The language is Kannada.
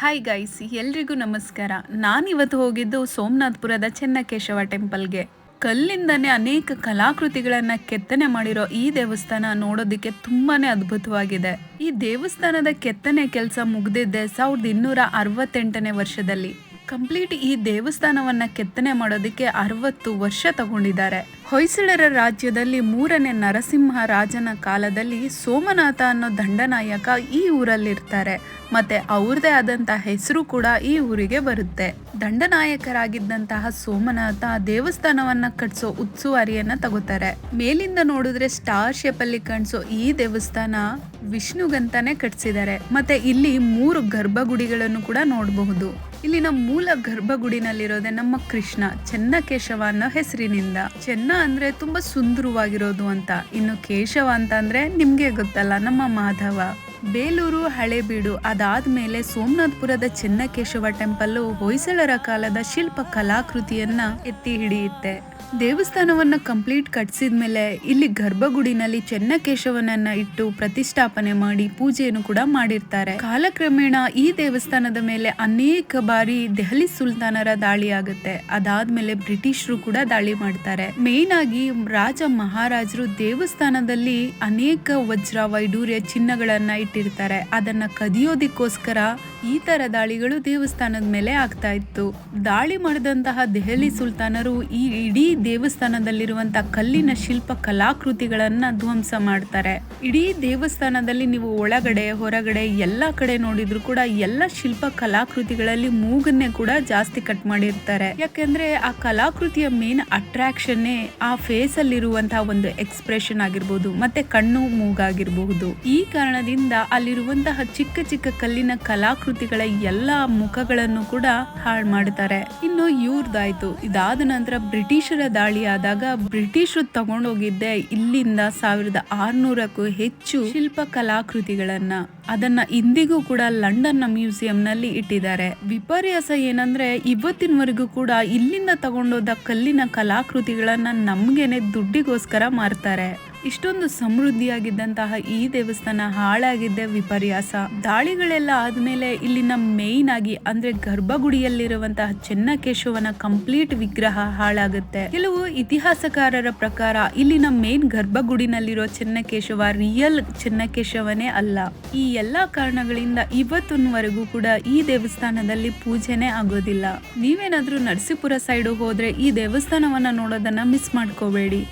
ಹಾಯ್ ಗೈಸ್ ಎಲ್ರಿಗೂ ನಮಸ್ಕಾರ. ನಾನಿವತ್ತು ಹೋಗಿದ್ದು ಸೋಮನಾಥ್ಪುರದ ಚೆನ್ನಕೇಶವ ಟೆಂಪಲ್ಗೆ. ಕಲ್ಲಿಂದನೇ ಅನೇಕ ಕಲಾಕೃತಿಗಳನ್ನು ಕೆತ್ತನೆ ಮಾಡಿರೋ ಈ ದೇವಸ್ಥಾನ ನೋಡೋದಕ್ಕೆ ತುಂಬಾನೇ ಅದ್ಭುತವಾಗಿದೆ. ಈ ದೇವಸ್ಥಾನದ ಕೆತ್ತನೆ ಕೆಲಸ ಮುಗ್ದಿದ್ದೆ ಸಾವಿರದ ಇನ್ನೂರ ಅರವತ್ತೆಂಟನೇ ವರ್ಷದಲ್ಲಿ. ಕಂಪ್ಲೀಟ್ ಈ ದೇವಸ್ಥಾನವನ್ನ ಕೆತ್ತನೆ ಮಾಡೋದಕ್ಕೆ ಅರವತ್ತು ವರ್ಷ ತಗೊಂಡಿದ್ದಾರೆ. ಹೊಯ್ಸಳರ ರಾಜ್ಯದಲ್ಲಿ ಮೂರನೇ ನರಸಿಂಹ ರಾಜನ ಕಾಲದಲ್ಲಿ ಸೋಮನಾಥ ಅನ್ನೋ ದಂಡನಾಯಕ ಈ ಊರಲ್ಲಿರ್ತಾರೆ. ಮತ್ತೆ ಅವ್ರದೇ ಆದಂತಹ ಹೆಸರು ಕೂಡ ಈ ಊರಿಗೆ ಬರುತ್ತೆ. ದಂಡನಾಯಕರಾಗಿದ್ದಂತಹ ಸೋಮನಾಥ ದೇವಸ್ಥಾನವನ್ನ ಕಟ್ಸೋ ಉತ್ಸುವಾರಿಯನ್ನ ತಗೋತಾರೆ. ಮೇಲಿಂದ ನೋಡಿದ್ರೆ ಸ್ಟಾರ್ ಶೇಪ್ ಅಲ್ಲಿ ಕಾಣಿಸೋ ಈ ದೇವಸ್ಥಾನ ವಿಷ್ಣುಗಂತಾನೆ ಕಟ್ಸಿದ್ದಾರೆ. ಮತ್ತೆ ಇಲ್ಲಿ ಮೂರು ಗರ್ಭಗುಡಿಗಳನ್ನು ಕೂಡ ನೋಡಬಹುದು. ಇಲ್ಲಿನ ಮೂಲ ಗರ್ಭಗುಡಿನಲ್ಲಿರೋದೆ ನಮ್ಮ ಕೃಷ್ಣ, ಚೆನ್ನಕೇಶವ ಅನ್ನೋ ಹೆಸರಿನಿಂದ. ಚೆನ್ನ ಅಂದ್ರೆ ತುಂಬಾ ಸುಂದರವಾಗಿರೋದು ಅಂತ. ಇನ್ನು ಕೇಶವ ಅಂತ ಅಂದ್ರೆ ನಿಮ್ಗೆ ಗೊತ್ತಲ್ಲ, ನಮ್ಮ ಮಾಧವ. ಬೇಲೂರು ಅದಾದ ಮೇಲೆ ಸೋಮನಾಥಪುರದ ಚೆನ್ನಕೇಶವ ಟೆಂಪಲ್ ಹೊಯ್ಸಳರ ಕಾಲದ ಶಿಲ್ಪ ಕಲಾಕೃತಿಯನ್ನ ಎತ್ತಿ ಹಿಡಿಯುತ್ತೆ. ದೇವಸ್ಥಾನವನ್ನ ಕಂಪ್ಲೀಟ್ ಕಟ್ಸಿದ್ಮೇಲೆ ಇಲ್ಲಿ ಗರ್ಭಗುಡಿನಲ್ಲಿ ಚೆನ್ನಕೇಶವನನ್ನ ಇಟ್ಟು ಪ್ರತಿಷ್ಠಾಪನೆ ಮಾಡಿ ಪೂಜೆಯನ್ನು ಕೂಡ ಮಾಡಿರ್ತಾರೆ. ಕಾಲಕ್ರಮೇಣ ಈ ದೇವಸ್ಥಾನದ ಮೇಲೆ ಅನೇಕ ಬಾರಿ ದೆಹಲಿ ಸುಲ್ತಾನರ ದಾಳಿ ಆಗುತ್ತೆ. ಅದಾದ್ಮೇಲೆ ಬ್ರಿಟಿಷರು ಕೂಡ ದಾಳಿ ಮಾಡ್ತಾರೆ. ಮೇನ್ ಆಗಿ ರಾಜ ಮಹಾರಾಜರು ದೇವಸ್ಥಾನದಲ್ಲಿ ಅನೇಕ ವಜ್ರ ವೈಡೂರ್ಯ ಚಿನ್ನಗಳನ್ನ ಇಟ್ಟಿರ್ತಾರೆ. ಅದನ್ನ ಕದಿಯೋದಿಕ್ಕೋಸ್ಕರ ಈ ತರ ದಾಳಿಗಳು ದೇವಸ್ಥಾನದ ಮೇಲೆ ಆಗ್ತಾ ಇತ್ತು. ದಾಳಿ ಮಾಡಿದಂತಹ ದೆಹಲಿ ಸುಲ್ತಾನರು ಈ ಇಡೀ ದೇವಸ್ಥಾನದಲ್ಲಿರುವಂತಹ ಕಲ್ಲಿನ ಶಿಲ್ಪ ಕಲಾಕೃತಿಗಳನ್ನ ಧ್ವಂಸ ಮಾಡ್ತಾರೆ. ಇಡೀ ದೇವಸ್ಥಾನದಲ್ಲಿ ನೀವು ಒಳಗಡೆ, ಹೊರಗಡೆ ಎಲ್ಲಾ ಕಡೆ ನೋಡಿದ್ರು ಕೂಡ ಎಲ್ಲ ಶಿಲ್ಪ ಕಲಾಕೃತಿಗಳಲ್ಲಿ ಮೂಗನ್ನೇ ಕೂಡ ಜಾಸ್ತಿ ಕಟ್ ಮಾಡಿರ್ತಾರೆ. ಯಾಕೆಂದ್ರೆ ಆ ಕಲಾಕೃತಿಯ ಮೇನ್ ಅಟ್ರಾಕ್ಷನ್ ಆ ಫೇಸ್ ಅಲ್ಲಿರುವಂತಹ ಒಂದು ಎಕ್ಸ್ಪ್ರೆಷನ್ ಆಗಿರ್ಬೋದು, ಮತ್ತೆ ಕಣ್ಣು ಮೂಗಾಗಿರಬಹುದು ಈ ಕಾರಣದಿಂದ ಅಲ್ಲಿರುವಂತಹ ಚಿಕ್ಕ ಚಿಕ್ಕ ಕಲ್ಲಿನ ಕಲಾಕೃತಿಗಳ ಎಲ್ಲಾ ಮುಖಗಳನ್ನು ಕೂಡ ಹಾಳು ಮಾಡ್ತಾರೆ. ಇನ್ನು ಇವ್ರದಾಯ್ತು. ಇದಾದ ನಂತರ ಬ್ರಿಟಿಷರ ದಾಳಿ ಆದಾಗ ಬ್ರಿಟಿಷರು ತಗೊಂಡೋಗಿದ್ದೆ ಇಲ್ಲಿಂದ ಸಾವಿರದ ಆರ್ನೂರಕ್ಕೂ ಹೆಚ್ಚು ಶಿಲ್ಪ ಕಲಾಕೃತಿಗಳನ್ನ. ಅದನ್ನ ಇಂದಿಗೂ ಕೂಡ ಲಂಡನ್ ಮ್ಯೂಸಿಯಂನಲ್ಲಿ ಮ್ಯೂಸಿಯಂ ನಲ್ಲಿ ಇಟ್ಟಿದ್ದಾರೆ. ವಿಪರ್ಯಾಸ ಏನಂದ್ರೆ ಇವತ್ತಿನವರೆಗೂ ಕೂಡ ಇಲ್ಲಿಂದ ತಗೊಂಡೋದ ಕಲ್ಲಿನ ಕಲಾಕೃತಿಗಳನ್ನ ನಮ್ಗೇನೆ ದುಡ್ಡಿಗೋಸ್ಕರ ಮಾರ್ತಾರೆ. ಇಷ್ಟೊಂದು ಸಮೃದ್ಧಿಯಾಗಿದ್ದಂತಹ ಈ ದೇವಸ್ಥಾನ ಹಾಳಾಗಿದ್ದೆ ವಿಪರ್ಯಾಸ. ದಾಳಿಗಳೆಲ್ಲ ಆದಮೇಲೆ ಇಲ್ಲಿನ ಮೇಯ್ನ್ ಆಗಿ ಅಂದ್ರೆ ಗರ್ಭಗುಡಿಯಲ್ಲಿರುವಂತಹ ಚೆನ್ನಕೇಶವನ ಕಂಪ್ಲೀಟ್ ವಿಗ್ರಹ ಹಾಳಾಗುತ್ತೆ. ಕೆಲವು ಇತಿಹಾಸಕಾರರ ಪ್ರಕಾರ ಇಲ್ಲಿನ ಮೇನ್ ಗರ್ಭಗುಡಿನಲ್ಲಿರೋ ಚೆನ್ನಕೇಶವ ರಿಯಲ್ ಚೆನ್ನಕೇಶವನೇ ಅಲ್ಲ. ಈ ಎಲ್ಲಾ ಕಾರಣಗಳಿಂದ ಇವತ್ತಿನವರೆಗೂ ಕೂಡ ಈ ದೇವಸ್ಥಾನದಲ್ಲಿ ಪೂಜೆನೆ ಆಗೋದಿಲ್ಲ. ನೀವೇನಾದ್ರೂ ನರಸೀಪುರ ಸೈಡ್ ಹೋದ್ರೆ ಈ ದೇವಸ್ಥಾನವನ್ನ ನೋಡೋದನ್ನ ಮಿಸ್ ಮಾಡ್ಕೋಬೇಡಿ.